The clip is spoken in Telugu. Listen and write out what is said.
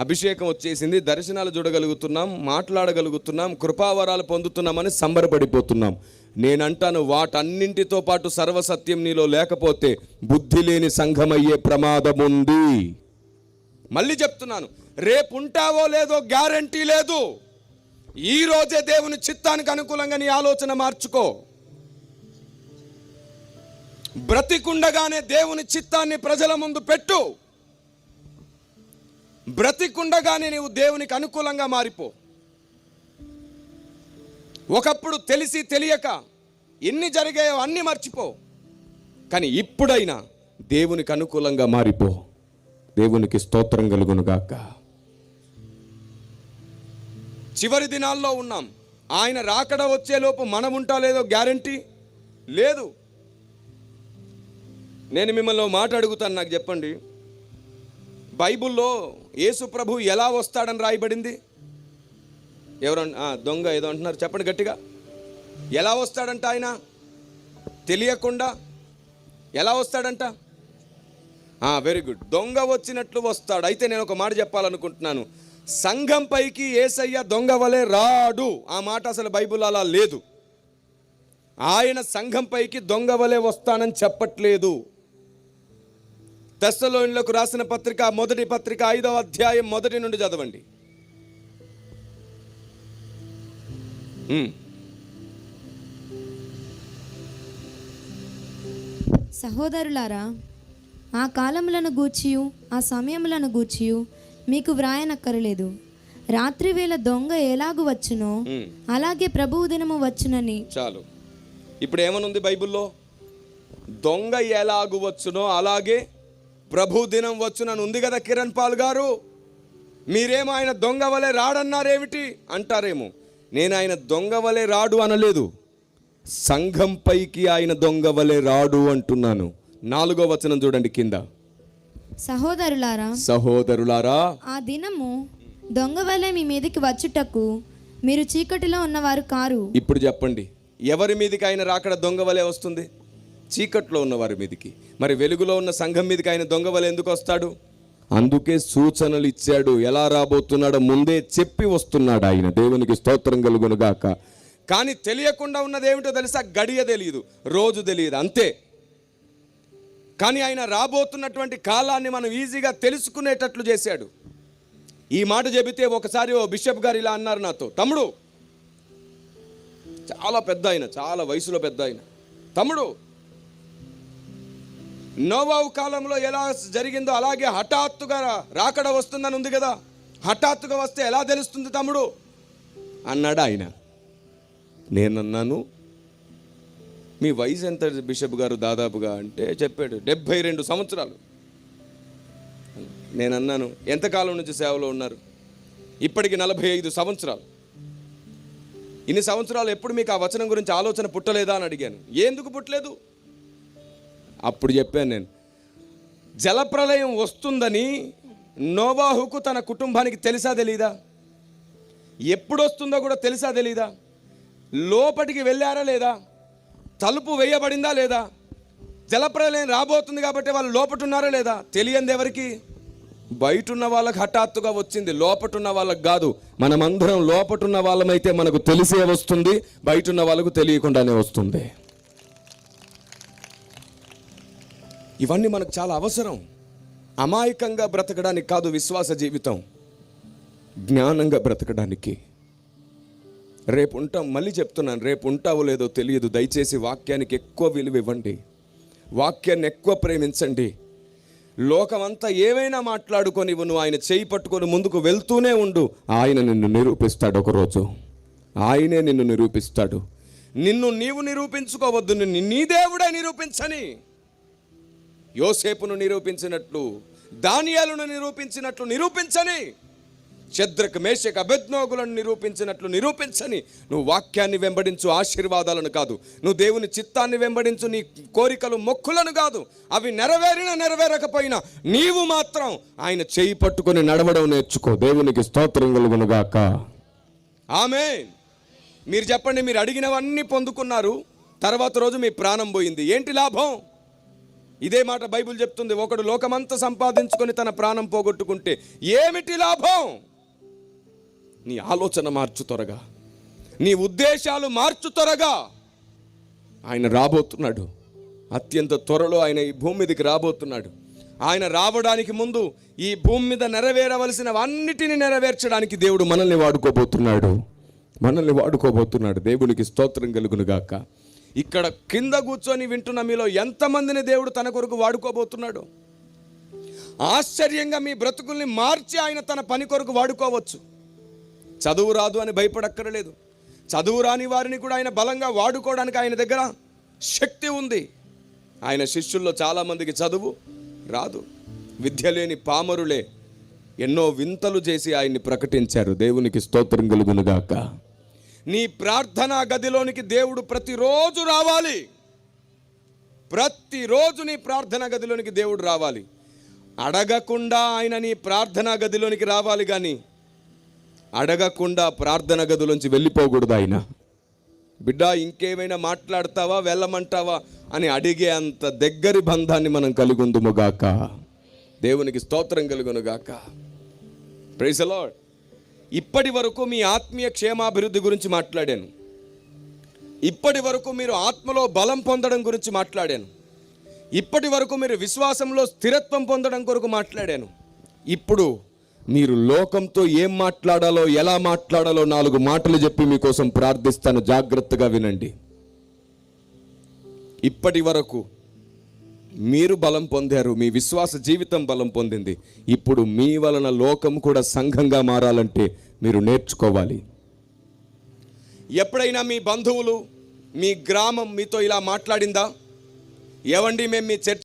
అభిషేకం వచ్చేసింది దర్శనాలు చూడగలుగుతున్నాం మాట్లాడగలుగుతున్నాం కృపావరాలు పొందుతున్నామని సంబరపడిపోతున్నాం. నేనంటాను వాటన్నింటితో పాటు సర్వసత్యం నీలో లేకపోతే బుద్ధి లేని సంఘమయ్యే ప్రమాదం ఉంది మళ్ళీ చెప్తున్నాను రేపు ఉంటావో లేదో గ్యారంటీ లేదు. ఈ రోజే దేవుని చిత్తానికి అనుకూలంగా నీ ఆలోచన మార్చుకో. బ్రతికుండగానే దేవుని చిత్తాన్ని ప్రజల ముందు పెట్టు. బ్రతికుండగానే నీవు దేవునికి అనుకూలంగా మారిపో. ఒకప్పుడు తెలిసి తెలియక ఎన్ని జరిగాయో అన్ని మర్చిపో. కానీ ఇప్పుడైనా దేవునికి అనుకూలంగా మారిపో. దేవునికి స్తోత్రం కలుగునుగాక. చివరి దినాల్లో ఉన్నాం. ఆయన రాకడ వచ్చేలోపు మనం ఉంటా లేదో గ్యారంటీ? లేదు. నేను మిమ్మల్ని మాట అడుగుతాను నాకు చెప్పండి. బైబిల్లో యేసు ప్రభు ఎలా వస్తాడని రాయబడింది? ఎవరన్నా దొంగ ఏదో అంటున్నారు. చెప్పండి గట్టిగా. ఎలా వస్తాడంట ఆయన? తెలియకుండా. ఎలా వస్తాడంట? వెరీ గుడ్ దొంగ వచ్చినట్లు వస్తాడు. అయితే నేను ఒక మాట చెప్పాలనుకుంటున్నాను. సంఘం పైకి ఏసయ్య దొంగ వలె రాడు. ఆ మాట అసలు బైబిల్ అలా లేదు. ఆయన సంఘం పైకి దొంగ వలె వస్తానని చెప్పట్లేదు. తెస్సలోనిలకు రాసిన పత్రిక మొదటి పత్రిక ఐదవ అధ్యాయం మొదటి నుండి చదవండి. సహోదరులారా ఆ కాలములను గూర్చియు ఆ సమయములను గూర్చియు మీకు వ్రాయనక్కరలేదు. రాత్రి వేళ దొంగ ఎలాగు వచ్చునో. అలాగే ప్రభువు దినము వచ్చునని. చాలు. ఇప్పుడు ఏమనుంది బైబిల్లో? దొంగ ఎలాగు వచ్చునో అలాగే ప్రభు దినం వచ్చునని ఉంది కదా కిరణ్ పాల్ గారు? మీరేమో ఆయన దొంగ వలె రాడన్నారేమిటి అంటారేమో. నేను ఆయన దొంగ వలె రాడు అనలేదు. సంఘం పైకి ఆయన దొంగ వలె రాడు అంటున్నాను. నాలుగో వచనం చూడండి కింద. సహోదరులారా సహోదరులారా ఆ దినము దొంగ వలె మీ మీదకి వచ్చుటకు మీరు చీకటిలో ఉన్నవారు కారు. ఇప్పుడు చెప్పండి. ఎవరి మీదకి ఆయన రాకడ దొంగ వలె వస్తుంది? చీకట్లో ఉన్న వారి మీదకి. మరి వెలుగులో ఉన్న సంఘం మీదకి ఆయన దొంగవల ఎందుకు వస్తాడు? అందుకే సూచనలు ఇచ్చాడు. ఎలా రాబోతున్నాడో ముందే చెప్పి వస్తున్నాడు ఆయన. దేవునికి స్తోత్రం కలుగును గాక. కానీ తెలియకుండా ఉన్నది ఏమిటో తెలుసా? గడియ తెలియదు రోజు తెలియదు అంతే. కానీ ఆయన రాబోతున్నటువంటి కాలాన్ని మనం ఈజీగా తెలుసుకునేటట్లు చేశాడు. ఈ మాట చెబితే ఒకసారి ఓ బిషప్ గారు ఇలా అన్నారు నాతో తమ్ముడు చాలా పెద్ద ఆయన చాలా వయసులో పెద్ద ఆయన. తమ్ముడు నోవావు కాలంలో ఎలా జరిగిందో అలాగే హఠాత్తుగా రాకడ వస్తుందని ఉంది కదా. హఠాత్తుగా వస్తే ఎలా తెలుస్తుంది తమ్ముడు? అన్నాడు ఆయన. నేనన్నాను మీ వయసు ఎంత బిషప్ గారు దాదాపుగా? అంటే చెప్పాడు డెబ్భై రెండు సంవత్సరాలు. నేను అన్నాను ఎంతకాలం నుంచి సేవలో ఉన్నారు? ఇప్పటికి నలభై ఐదు సంవత్సరాలు. ఇన్ని సంవత్సరాలు ఎప్పుడు మీకు ఆ వచనం గురించి ఆలోచన పుట్టలేదా? అని అడిగాను. ఎందుకు పుట్టలేదు? అప్పుడు చెప్పాను నేను. జలప్రలయం వస్తుందని నోవాహుకు తన కుటుంబానికి తెలుసా తెలీదా? ఎప్పుడు వస్తుందో కూడా తెలుసా తెలీదా? లోపటికి వెళ్ళారా లేదా? తలుపు వేయబడిందా లేదా? జలప్రలయం రాబోతుంది కాబట్టి వాళ్ళు లోపట ఉన్నారా లేదా? తెలియంది ఎవరికి? బయట ఉన్న వాళ్ళకి హఠాత్తుగా వచ్చింది. లోపటున్న వాళ్ళకి కాదు. మనమందరం లోపటున్న వాళ్ళమైతే మనకు తెలిసే వస్తుంది బయట ఉన్న వాళ్ళకు తెలియకుండానే వస్తుంది. ఇవన్నీ మనకు చాలా అవసరం. అమాయకంగా బ్రతకడానికి కాదు విశ్వాస జీవితం. జ్ఞానంగా బ్రతకడానికి. రేపు ఉంటాం మళ్ళీ చెప్తున్నాను రేపు ఉంటావో లేదో తెలియదు. దయచేసి వాక్యానికి ఎక్కువ విలువ ఇవ్వండి. వాక్యాన్ని ఎక్కువ ప్రేమించండి. లోకమంతా ఏమైనా మాట్లాడుకొని నువ్వు ఆయన చేయి పట్టుకొని ముందుకు వెళ్తూనే ఉండు. ఆయన నిన్ను నిరూపిస్తాడు ఒకరోజు. ఆయనే నిన్ను నిరూపిస్తాడు. నిన్ను నీవు నిరూపించుకోవద్దు. నిన్ను నీ దేవుడే నిరూపించని. యోసేపును నిరూపించినట్లు దానియాలను నిరూపించినట్లు నిరూపించని చద్రక మేషక అభిజ్ఞోగులను నిరూపించినట్లు నిరూపించని నువ్వు వాక్యాన్ని వెంబడించు ఆశీర్వాదాలను కాదు. నువ్వు దేవుని చిత్తాన్ని వెంబడించు నీ కోరికలు మొక్కులను కాదు. అవి నెరవేరిన నెరవేరకపోయినా నీవు మాత్రం ఆయన చేయి పట్టుకొని నడవడం నేర్చుకో. దేవునికి స్తోత్రం కలుగునుగాక ఆమె మీరు చెప్పండి మీరు అడిగినవన్నీ పొందుకున్నారు. తర్వాత రోజు మీ ప్రాణం పోయింది. ఏంటి లాభం? ఇదే మాట బైబిల్ చెప్తుంది. ఒకడు లోకమంతా సంపాదించుకొని తన ప్రాణం పోగొట్టుకుంటే ఏమిటి లాభం? నీ ఆలోచన మార్చు త్వరగా. నీ ఉద్దేశాలు మార్చు త్వరగా. ఆయన రాబోతున్నాడు. అత్యంత త్వరలో ఆయన ఈ భూమి మీదకి రాబోతున్నాడు. ఆయన రావడానికి ముందు ఈ భూమి మీద నెరవేరవలసిన అన్నిటిని నెరవేర్చడానికి దేవుడు మనల్ని వాడుకోబోతున్నాడు. మనల్ని వాడుకోబోతున్నాడు. దేవునికి స్తోత్రం కలుగును గాక. ఇక్కడ కింద కూర్చొని వింటున్న మీలో ఎంతమందిని దేవుడు తన కొరకు వాడుకోబోతున్నాడు? ఆశ్చర్యంగా మీ బ్రతుకుల్ని మార్చి ఆయన తన పని కొరకు వాడుకోవచ్చు. చదువు రాదు అని భయపడక్కరలేదు. చదువు రాని వారిని కూడా ఆయన బలంగా వాడుకోవడానికి ఆయన దగ్గర శక్తి ఉంది. ఆయన శిష్యుల్లో చాలామందికి చదువు రాదు. విద్య లేని పామరులే ఎన్నో వింతలు చేసి ఆయన్ని ప్రకటించారు. దేవునికి స్తోత్రం కలుగునుగాక నీ ప్రార్థనా గదిలోనికి దేవుడు ప్రతిరోజు రావాలి. ప్రతిరోజు నీ ప్రార్థనా గదిలోనికి దేవుడు రావాలి. అడగకుండా ఆయన నీ ప్రార్థనా గదిలోనికి రావాలి కానీ అడగకుండా ప్రార్థన గదిలోంచి వెళ్ళిపోకూడదు ఆయన. బిడ్డ ఇంకేమైనా మాట్లాడతావా వెళ్ళమంటావా అని అడిగే అంత దగ్గరి బంధాన్ని మనం కలిగి ఉందుముగాక దేవునికి స్తోత్రం కలుగునుగాక ప్రైజ్ అలాడ్ ఇప్పటి వరకు మీ ఆత్మీయ క్షేమాభివృద్ధి గురించి మాట్లాడాను. ఇప్పటి వరకు మీరు ఆత్మలో బలం పొందడం గురించి మాట్లాడాను. ఇప్పటి వరకు మీరు విశ్వాసంలో స్థిరత్వం పొందడం కొరకు మాట్లాడాను. ఇప్పుడు మీరు లోకంతో ఏం మాట్లాడాలో ఎలా మాట్లాడాలో నాలుగు మాటలు చెప్పి మీకోసం ప్రార్థిస్తాను. జాగ్రత్తగా వినండి. ఇప్పటి వరకు మీరు బలం పొందారు మీ విశ్వాస జీవితం బలం పొందింది. ఇప్పుడు మీ వలన లోకం కూడా సంఘంగా మారాలంటే మీరు నేర్చుకోవాలి. ఎప్పుడైనా మీ బంధువులు మీ గ్రామం మీతో ఇలా మాట్లాడిందా? ఏవండి మేము మీ చర్చ